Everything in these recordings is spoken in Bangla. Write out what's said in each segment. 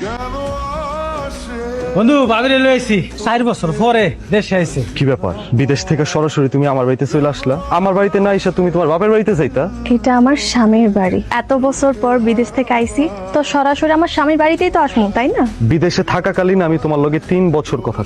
Come on. বন্ধু লইছি চার বছর পরে দেশে আইছে। কি ব্যাপার? বিদেশ থেকে সরাসরি তুমি আমার বাড়িতে চলে আসলা? আমার বাড়িতে না এসে তুমি তোমার বাপের বাড়িতে যাইতা? এটা আমার স্বামীর বাড়ি। এত বছর পর বিদেশ থেকে আইছি তো সরাসরি আমার স্বামীর বাড়িতেই তো আসব তাই না? বিদেশে থাকাকালীন আমি তোমার লগে তিন বছর কথা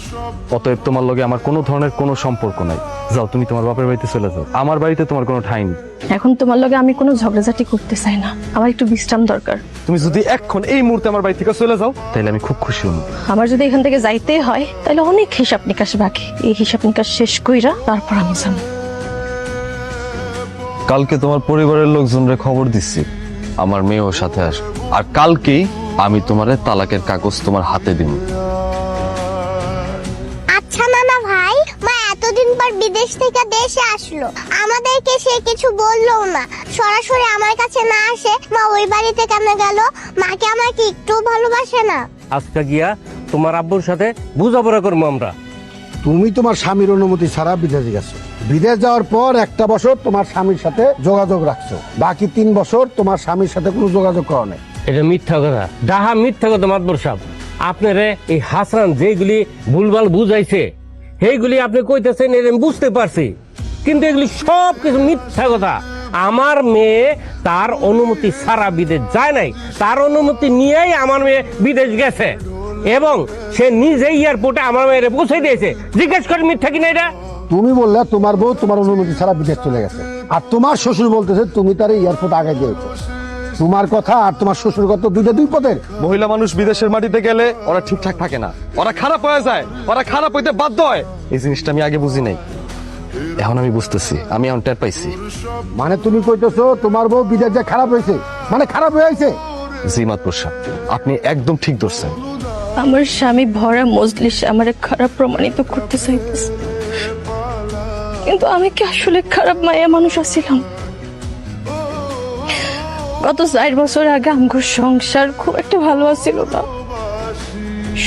অতএব তোমার লগে আমার কোনো ধরনের কোনো সম্পর্ক নাই। যাও তুমি তোমার বাপের বাড়িতে চলে যাও। আমার বাড়িতে তোমার কোনো ঠাঁই নেই। এখন তোমার লগে আমি কোনো ঝগড়াঝাটি করতে চাই না। আমার একটু বিশ্রাম দরকার। তুমি যদি এখন এই মুহূর্তে আমার বাড়ি থেকে চলে যাও তাহলে আমি খুব খুশি হব। আমার যদি এখান থেকে যাইতে হয় তাহলে অনেক হিসাব নিকাশ বাকি। এই হিসাব নিকাশ শেষ কইরা তারপর আমি যাব। কালকে তোমার পরিবারের লোকজনরে খবর দিচ্ছি। আমার মেয়ে ওর সাথে আস আর কালকেই আমি তোমার তালাকের কাগজ তোমার হাতে দিব। আচ্ছা নানা ভাই মা এতদিন পর বিদেশ থেকে দেশে আসলো। আমাদেরকে সে কিছু বলল না। সরাসরি আমার কাছে না আসে মা ওই বাড়িতে কেন গেল? মাকে আমাকে একটু ভালোবাসে না। আজকে গিয়া তোমার আব্বুর সাথে বুঝাপড়া করব আমরা। তুমি তোমার স্বামীর অনুমতি ছাড়া বিদেশে গেছো। বিদেশ যাওয়ার পর একটা বছর তোমার স্বামীর সাথে যোগাযোগ রাখছো। বাকি তিন বছর তোমার স্বামীর সাথে কোনো যোগাযোগ করো নাই। এটা মিথ্যা কথা। ডাহা মিথ্যা কথা মাতবর সাহেব। আপনারে এই হাসান যেগুলি ভুলভাল বুঝাইছে সেইগুলি আপনি কইতেছেন এটা আমি বুঝতে পারছি। কিন্তু এগুলি সব কিছু মিথ্যা কথা। আমার মেয়ে তার অনুমতি ছাড়া বিদেশ যায় নাই। তার অনুমতি নিয়েই আমার মেয়ে বিদেশ গেছে। এবং সে নিজেই এয়ারপোর্টে আমার মেয়েরে পৌঁছে দিয়েছে। জিজ্ঞেস করে মিথ্যা কিনা এটা? তুমি বললে তোমার বউ তোমার অনুমতি ছাড়া বিদেশ চলে গেছে। আর তোমার শ্বশুর বলতেছে তুমি তার এয়ারপোর্ট আগে দিয়েছ। তোমার কথা আর তোমার শ্বশুর কথা দুইটা দুই পদের। মহিলা মানুষ বিদেশের মাটিতে গেলে ওরা ঠিকঠাক থাকে না। ওরা খারাপ হয়ে যায়। ওরা খারাপ হইতে বাধ্য হয়। এই জিনিসটা আমি আগে বুঝি নাই। এখন আমি বুঝতেছি। আমি এখন টের পাইছি। মানে তুমি কইতেছো তোমার বউ বিদেশ যে খারাপ হয়েছে মানে খারাপ হয়ে গেছে জিমাত প্রসাদ আপনি একদম ঠিক ধরছেন। আমার স্বামী ভরা মজলিস আমার খারাপ প্রমাণিত করতে চাইতেছে। কিন্তু আমি কি আসলে খারাপ মায়া মানুষ আছিলাম? গত চার বছর আগে আমার সংসার খুব একটা ভালো আছিল না।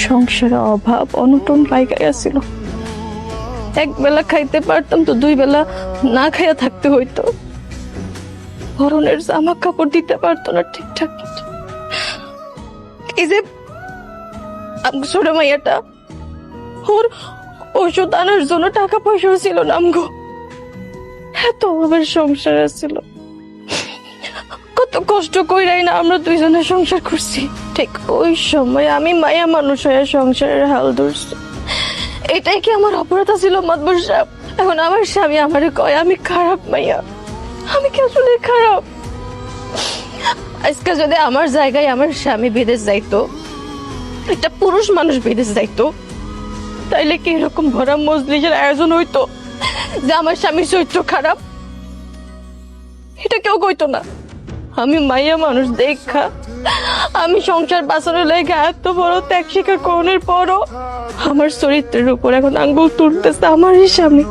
সংসারে অভাব, অনটন লাইগাই আছিল। এক বেলা খাইতে পারতাম তো দুই বেলা না খাইয়া থাকতে হইতো। ধরনের জামা কাপড় দিতে পারতো না ঠিকঠাক এই যে আমগো ছোট মাইয়াটা। ওর ওষুধ আনার জন্য টাকা পয়সাও ছিল না আমগো। এত অভাবের সংসার ছিল কত কষ্ট কইরাই না আমরা দুইজনে সংসার করছি। ঠিক ওই সময় আমি মায়া মানুষ হয়ে সংসারের হাল ধরছি। এটাই কি আমার অপরাধ ছিল মাতবর সাহেব? এখন আমার স্বামী আমারে কয়, আমি খারাপ মাইয়া। আমি কি আসলে খারাপ? আজকে যদি আমার জায়গায় আমার স্বামী বিদেশ যাইতো একটা পুরুষ মানুষ বিদেশ যাইতো, তাইলে কি এরকম ভরা মজলিসের আয়োজন হইতো যে আমার স্বামীর চরিত্র খারাপ? এটা কেউ কইতো না। আমি মাইয়া মানুষ, দেখা। আমি সংসার বাঁচানোর লেগে এত বড় ত্যাগ স্বীকার করণের পরও আমার চরিত্রের উপর এখন আঙ্গুল তুলতেছে আমারই স্বামী।